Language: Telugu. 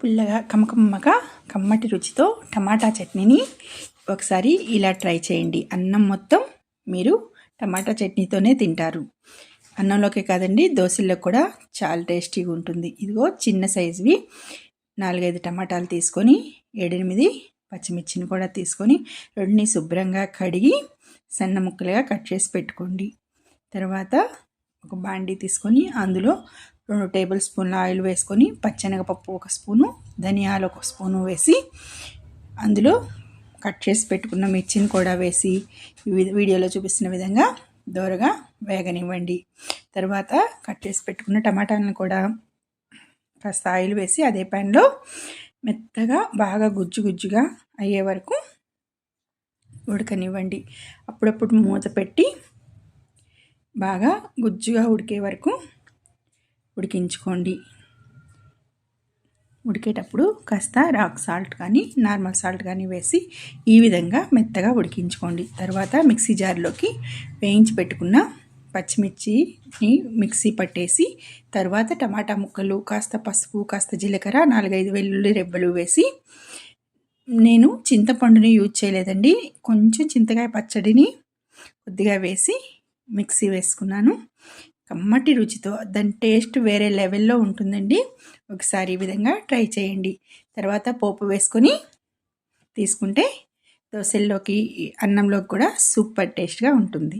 పుల్లగా కమకమ్మగా కమ్మటి రుచితో టమాటా చట్నీని ఒకసారి ఇలా ట్రై చేయండి. అన్నం మొత్తం మీరు టమాటా చట్నీతోనే తింటారు. అన్నంలోకే కాదండి దోశల్లో కూడా చాలా టేస్టీగా ఉంటుంది. ఇదిగో చిన్న సైజువి నాలుగైదు టమాటాలు తీసుకొని ఏడెనిమిది పచ్చిమిర్చిని కూడా తీసుకొని రెండుని శుభ్రంగా కడిగి సన్న ముక్కలుగా కట్ చేసి పెట్టుకోండి. తర్వాత ఒక బాండీ తీసుకొని అందులో రెండు టేబుల్ స్పూన్ల ఆయిల్ వేసుకొని పచ్చెనగపప్పు ఒక స్పూను ధనియాలు ఒక స్పూను వేసి అందులో కట్ చేసి పెట్టుకున్న మిర్చిని కూడా వేసి వీడియోలో చూపిస్తున్న విధంగా దోరగా వేగనివ్వండి. తర్వాత కట్ చేసి పెట్టుకున్న టమాటాలను కూడా కాస్త ఆయిల్ వేసి అదే ప్యాన్లో మెత్తగా బాగా గుజ్జు గుజ్జుగా అయ్యే వరకు ఉడకనివ్వండి. అప్పుడప్పుడు మూత పెట్టి బాగా గుజ్జుగా ఉడికే వరకు ఉడికించుకోండి. ఉడికేటప్పుడు కాస్త రాక్ సాల్ట్ కానీ నార్మల్ సాల్ట్ కానీ వేసి ఈ విధంగా మెత్తగా ఉడికించుకోండి. తర్వాత మిక్సీ జార్లోకి వేయించి పెట్టుకున్న పచ్చిమిర్చిని మిక్సీ పట్టేసి తర్వాత టమాటా ముక్కలు కాస్త పసుపు కాస్త జీలకర్ర నాలుగైదు వెల్లుల్లి రెబ్బలు వేసి నేను చింతపండుని యూజ్ చేయలేదండి. కొంచెం చింతకాయ పచ్చడిని కొద్దిగా వేసి మిక్సీ వేసుకున్నాను. కమ్మటి రుచితో దాని టేస్ట్ వేరే లెవెల్లో ఉంటుందండి. ఒకసారి ఈ విధంగా ట్రై చేయండి. తర్వాత పోపు వేసుకొని తీసుకుంటే దోశల్లోకి అన్నంలోకి కూడా సూపర్ టేస్ట్గా ఉంటుంది.